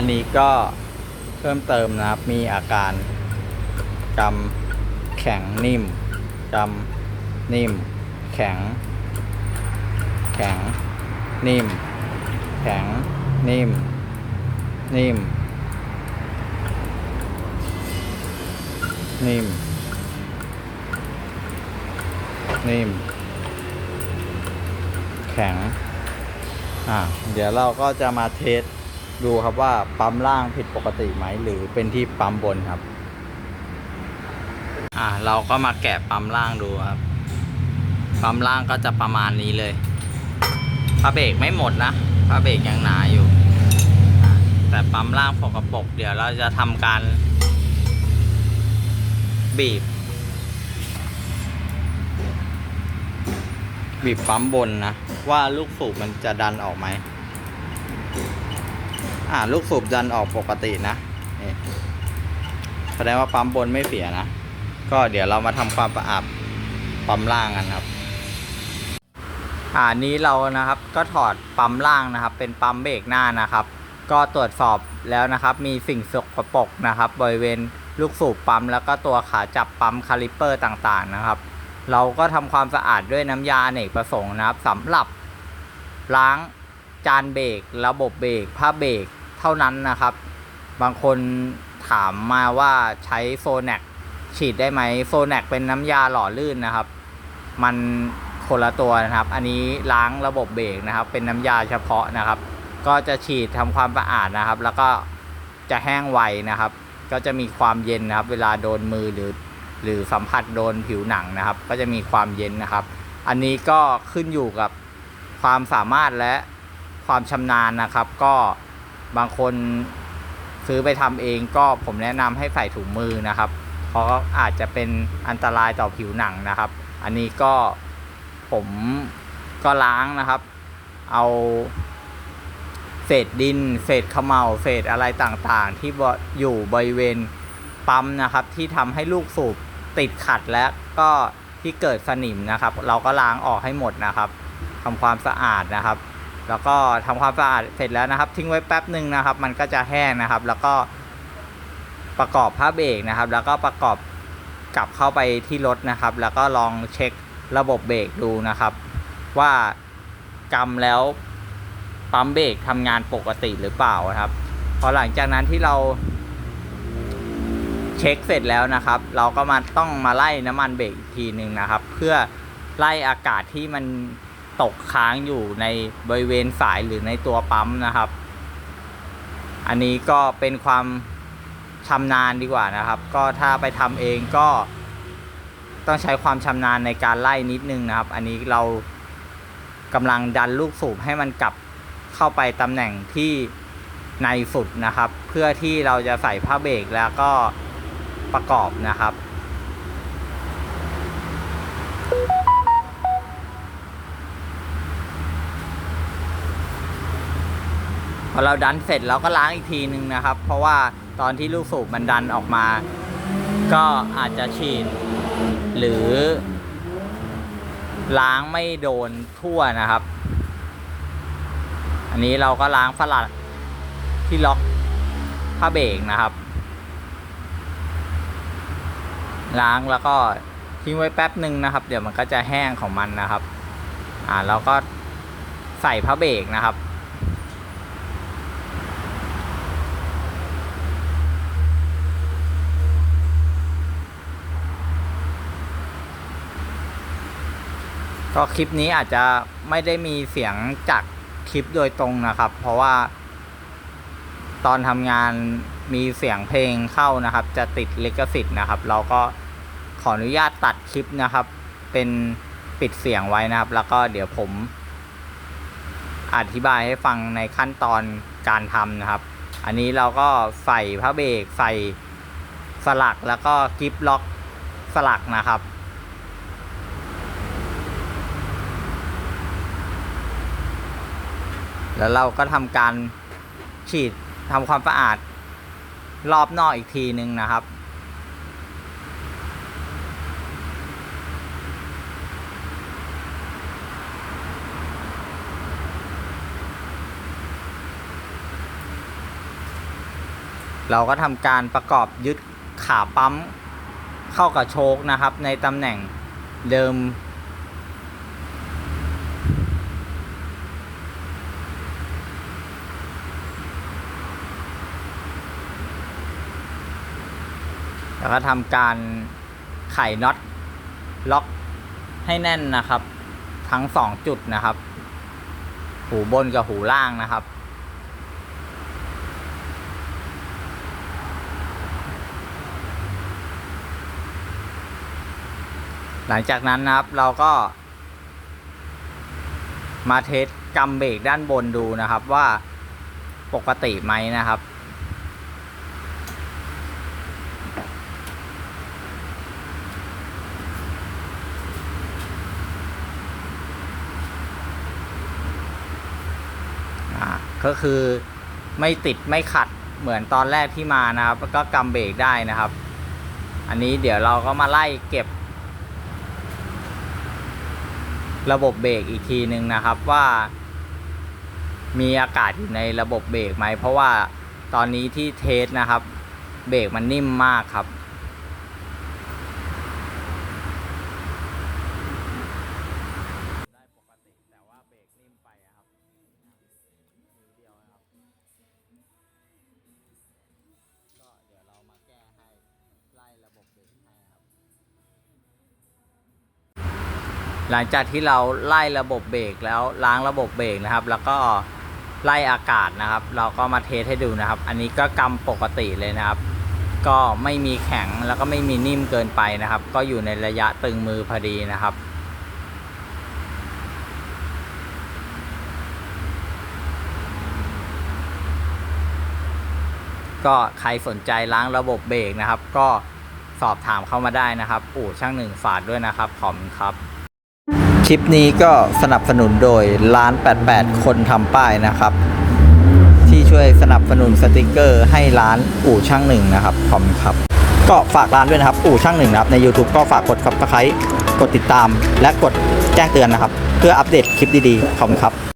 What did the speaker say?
อันนี้ก็เพิ่มเติมนะครับ มีอาการกำแข็งนิ่มกำนิ่ม แข็ง แข็ง นิ่ม แข็ง นิ่ม นิ่ม นิ่ม นิ่ม แข็ง อ่า เดี๋ยวเราก็จะมาเทส ดูครับว่าปั๊มล่างผิดปกติไหมหรือเป็นที่ปั๊มบนครับ อ่าเราก็มาแกะปั๊มล่างดูครับ ปั๊มล่างก็จะประมาณนี้เลยผ้าเบรกไม่หมดนะผ้าเบรกยังหนาอยู่ แต่ปั๊มล่างปกปกเดี๋ยวเราจะทำการ บีบ บีบปั๊มบนนะ ว่าลูกสูบมันจะดันออกไหม อ่าลูกสูบดันออกปกตินะนี่แสดงว่าปั๊มบนไม่เสียนะ ก็เดี๋ยวเรามาทำความสะอาดปั๊มล่างกันครับ อ่านี้เรานะครับก็ถอดปั๊มล่างนะครับ เป็นปั๊มเบรกหน้านะครับ ก็ตรวจสอบแล้วนะครับ มีสิ่งสกปรกนะครับ บริเวณลูกสูบปั๊มแล้วก็ตัวขาจับปั๊มคาลิปเปอร์ต่างๆนะครับ เราก็ทำความสะอาดด้วยน้ำยาเนกประสงค์นะครับสำหรับล้างจานเบรกระบบเบรกผ้าเบรก เท่านั้นนะครับ บางคนถามมาว่าใช้โซแนกฉีดได้ไหมโซแนกเป็นน้ำยาหล่อลื่นนะครับ มันคนละตัวนะครับ อันนี้ล้างระบบเบรกนะครับ เป็นน้ำยาเฉพาะนะครับ ก็จะฉีดทำความสะอาดนะครับ แล้วก็จะแห้งไวนะครับ ก็จะมีความเย็นนะครับ เวลาโดนมือหรือ หรือสัมผัสโดนผิวหนังนะครับ ก็จะมีความเย็นนะครับ อันนี้ก็ขึ้นอยู่กับความสามารถและความชำนาญนะครับ ก็ บางคนซื้อไปทำเองก็ผมแนะนำให้ใส่ถุงมือนะครับ เพราะอาจจะเป็นอันตรายต่อผิวหนังนะครับ อันนี้ก็ผมก็ล้างนะครับ เอาเศษดิน เศษขมเหลาเศษอะไรต่างๆ ที่อยู่บริเวณปั๊มนะครับ ที่ทำให้ลูกสูบติดขัดและก็ที่เกิดสนิมนะครับ เราก็ล้างออกให้หมดนะครับทำความสะอาดนะครับ แล้วก็ทำความสะอาดเสร็จแล้วนะครับ ทิ้งไว้แป๊บหนึ่งนะครับ มันก็จะแห้งนะครับ แล้วก็ประกอบผ้าเบรกนะครับ แล้วก็ประกอบกลับเข้าไปที่รถนะครับ แล้วก็ลองเช็คระบบเบรกดูนะครับ ว่ากำแล้วปั๊มเบรกทำงานปกติหรือเปล่านะครับพอหลังจากนั้นที่เราเช็คเสร็จแล้วนะครับ เราก็มาต้องมาไล่น้ำมันเบรกอีกทีหนึ่งนะครับ เพื่อไล่อากาศที่มัน ตกค้างอยู่ในบริเวณสายหรือในตัวปั๊มนะครับ อันนี้ก็เป็นความชำนาญดีกว่านะครับ ก็ถ้าไปทำเองก็ต้องใช้ความชำนาญในการไล่นิดนึงนะครับ อันนี้เรากำลังดันลูกสูบให้มันกลับเข้าไปตำแหน่งที่ในสุดนะครับ เพื่อที่เราจะใส่ผ้าเบรกแล้วก็ประกอบนะครับ อเราดันเสร็จเราก็ล้างอีกทีนึงนะครับ เพราะว่าตอนที่ลูกสูบมันดันออกมา ก็อาจจะฉีด หรือ ล้างไม่โดนทั่วนะครับ อันนี้เราก็ล้างฝลัดที่ล็อกผ้าเบรกนะครับ ล้างแล้วก็ทิ้งไว้แป๊บหนึ่งนะครับ เดี๋ยวมันก็จะแห้งของมันนะครับ อ่าเราก็ใส่ผ้าเบรกนะครับ ก็คลิปนี้อาจจะไม่ได้มีเสียงจากคลิปโดยตรงนะครับ เพราะว่า ตอนทำงานมีเสียงเพลงเข้านะครับ จะติดลิขสิทธิ์นะครับ เราก็ขออนุญาตตัดคลิปนะครับ เป็นปิดเสียงไว้นะครับ แล้วก็เดี๋ยวผมอธิบายให้ฟังในขั้นตอนการทำนะครับ อันนี้เราก็ใส่พระเบรกใส่สลักแล้วก็กิฟล็อกสลักนะครับ แล้วเราก็ทำการฉีดทำความสะอาดรอบนอกอีกทีหนึ่งนะครับ เราก็ทำการประกอบยึดขาปั๊มเข้ากับโชคนะครับ ในตำแหน่งเดิม แล้วก็ทำการไขน็อตล็อกให้แน่นนะครับ ทั้งสองจุดนะครับ หูบนกับหูล่างนะครับ หลังจากนั้นนะครับเราก็ มาเทสกำเบรกด้านบนดูนะครับว่าปกติไหมนะครับ อ่า ก็คือไม่ติดไม่ขัดเหมือนตอนแรกที่มานะครับ ก็กำเบรกได้นะครับ อันนี้เดี๋ยวเราก็มาไล่เก็บ ระบบเบรกอีกทีหนึ่งนะครับว่า มีอากาศอยู่ในระบบเบรกไหมเพราะว่าตอนนี้ที่เทสนะครับ เบรกมันนิ่มมากครับ หลังจากที่เราไล่ระบบเบรกแล้วล้างระบบเบรกนะครับ แล้วก็ไล่อากาศนะครับ เราก็มาเทสให้ดูนะครับ อันนี้ก็กำปกติเลยนะครับ ก็ไม่มีแข็งแล้วก็ไม่มีนิ่มเกินไปนะครับ ก็อยู่ในระยะตึงมือพอดีนะครับก็ใครสนใจล้างระบบเบรกนะครับ ก็สอบถามเข้ามาได้นะครับ อู่ช่างหนึ่งฝากด้วยนะครับขอบคุณครับ ลิปนี้ก็สนับสนุนโดยร้าน 88 คนทำป้ายนะครับ ที่ช่วยสนับสนุนสติกเกอร์ ให้ร้านอู่ช่างหนึ่งนะครับขอบคุณครับ ก็ฝากร้านด้วยนะครับ อู่ช่างหนึ่งนะครับใน YouTube ก็ฝากกด subscribe กดติดตาม และกดแจ้งเตือนนะครับ เพื่ออัปเดตคลิปดีๆขอบคุณครับ